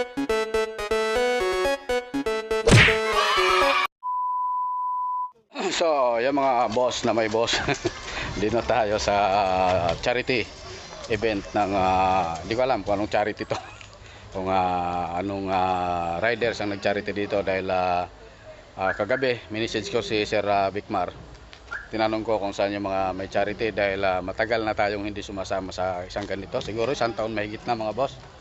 So, yung mga boss na may boss, dito tayo sa ah, charity event ng, ah, di ko alam kung anong charity to. Kung ah, anong ah, riders ang nag-charity dito dahil ah, ah, kagabi, minisage ko si Sir ah, Vicmar. Tinanong ko kung saan yung mga may charity dahil ah, matagal na tayong hindi sumasama sa isang ganito. Siguro isang taon mahigit na mga boss.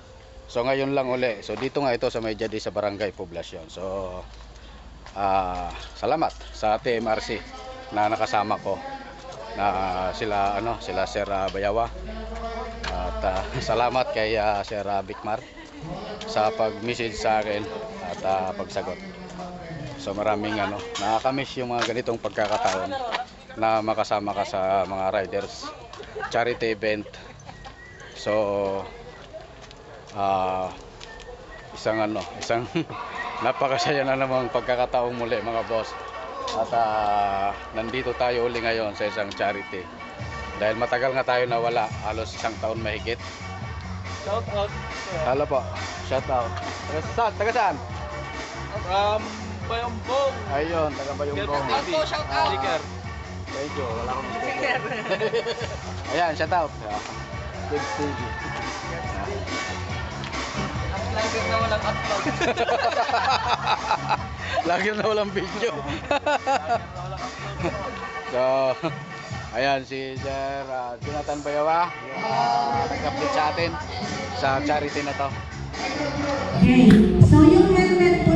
So ngayon lang uli. So dito nga ito sa may Jadi sa Barangay Poblacion. So ah salamat sa TMRC na nakasama ko na sila ano sila Sir ah, Bayawa at ah, salamat kay ah, Sir Bikmar sa pag-message sa akin at ah, pagsagot so maraming ano nakakamiss yung mga ganitong pagkakataon na makasama ka sa mga riders charity event so ah isang ano, isang napakasaya na namang pagkakataong muli mga boss. At ah, nandito tayo uli ngayon sa isang charity. Dahil matagal nga tayo nawala, halos isang taon mahigit. Shout out. Halo po, shout out. Taga saan? Taga saan? Um, Bayambong. Ayun, taga Bayonggong. TV. shout out. Sticker. Thank you, wala akong sticker. Ayan, shout out. Ah, Kids TV. Vlogger na walang upload. Lagi na walang video. so, ayan si Sir uh, Jonathan Bayawa, yung uh, nag-update sa atin sa charity na to. Okay. So yung helmet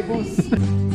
Caibos.